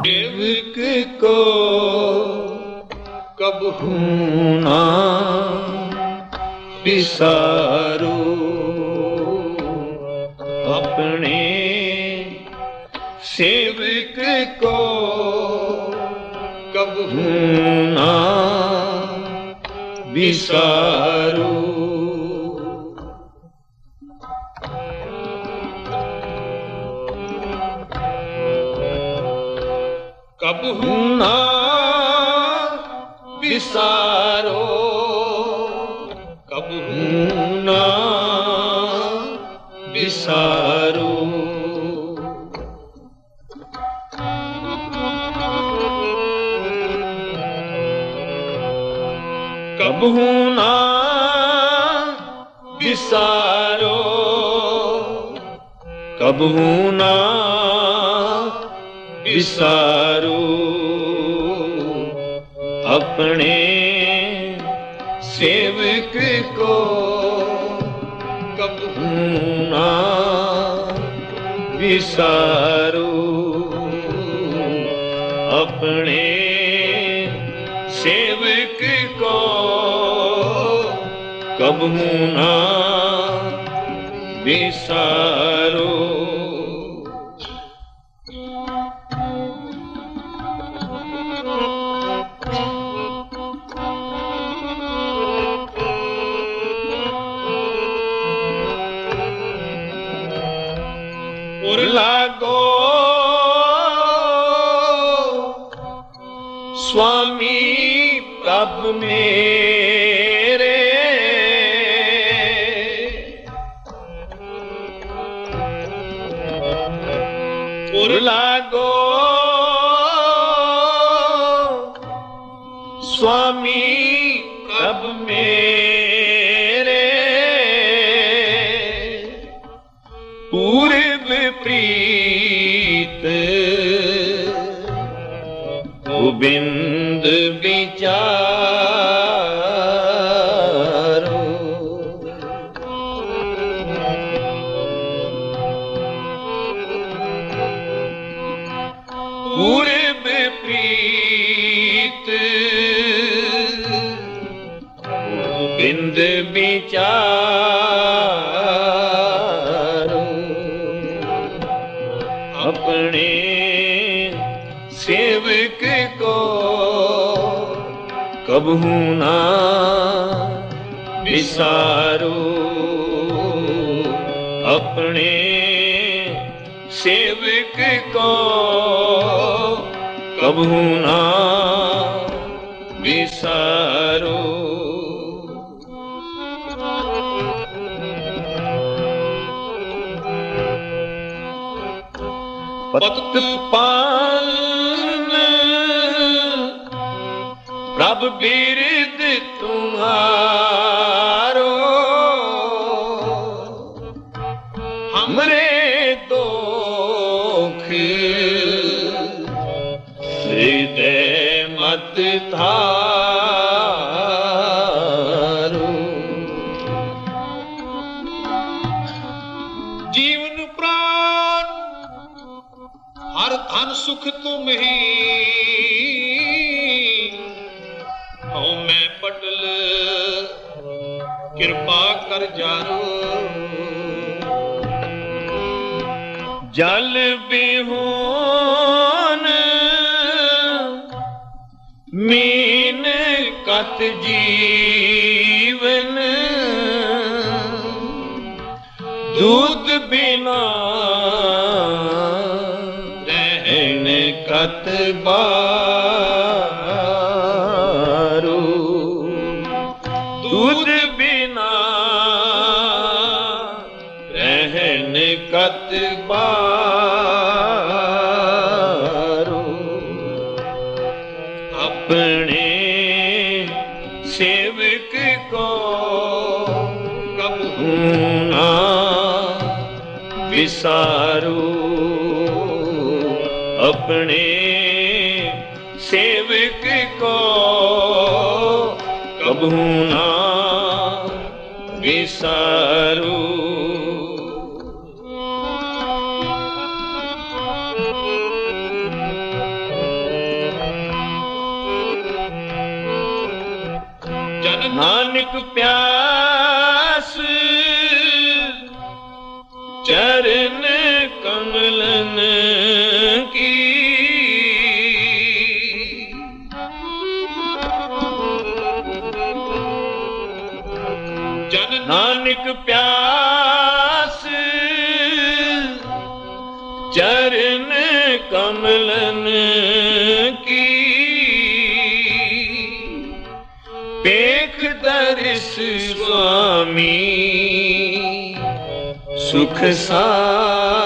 सेवक को कबहू ना विसारो अपने सेवक को कबहू ना विसारो ਪ੍ਰਭ ਹੂੰ ਵਿਸਾਰੋ ਕਬ ਹੂੰ ਵਿਸਾਰੋ। ਕਬ ਹੂੰ ਵਿਸਾਰੋ ਕਬ ਹੂੰ ਵਿਸਾਰੂ ਆਪਣੇ ਸੇਵਕ ਕੋ ਕਬੂਨਾ ਵਿਸਾਰੂ ਆਪਣੇ ਸੇਵਕ ਕੋ ਕਬੂਨਾ ਵਿਸਾਰੂ। ਸੁਆਮੀ ਪ੍ਰਭ ਮੇਰੇ। ਉਰ ਲਾਗੋ। ਸੁਆਮੀ ਪ੍ਰਭ ਮੇਰੇ। ਪੂਰਬ ਪ੍ਰੀਤ। ਗੋਬਿੰਦ ਬਿੰਦ ਵਿਚਾਰੂ। ਆਪਣੇ ਸੇਵਕ ਕੋ ਕਬਹੂ ਨਾ ਵਿਸਾਰੂ। ਆਪਣੇ ਸੇਵਕ ਕੋ ਕਬਹੂ ਨਾ ਵਿਸਾਰੂ। ਪਤਤ ਪਾਲਨ ਪ੍ਰਭ ਬਿਰਦ ਤੁਮਾਰੋ। ਹਮਰੇ ਦੋਖ ਧਨ ਸੁਖ ਤੁਮ ਹੀ ਹਉ ਮੈਂ ਪਟਲ, ਕਿਰਪਾ ਕਰ ਜਾਰੋ ਜਲ ਬਿਹੋਨ ਮੀਨ ਕਤ ਜੀਵਨ। ਦੁੱਧ ਬਿਨਾ ਕਤ ਬਾਰੂ ਦੁੱਧ ਬਿਨਾ ਰਹਿਣ ਕਤ ਬਾਰੂ ਆਪਣੇ ਸੇਵਕ ਕੋ ਕਬਹੂ ਨਾ ਵਿਸਾਰੂ अपने सेवक को कबू ना विसारू? नानक प्यार ਕਮਲਨ ਕੀ? ਪੇਖ ਦਰਿਸ ਸੁਆਮੀ ਸੁਖ ਸਾਗਰ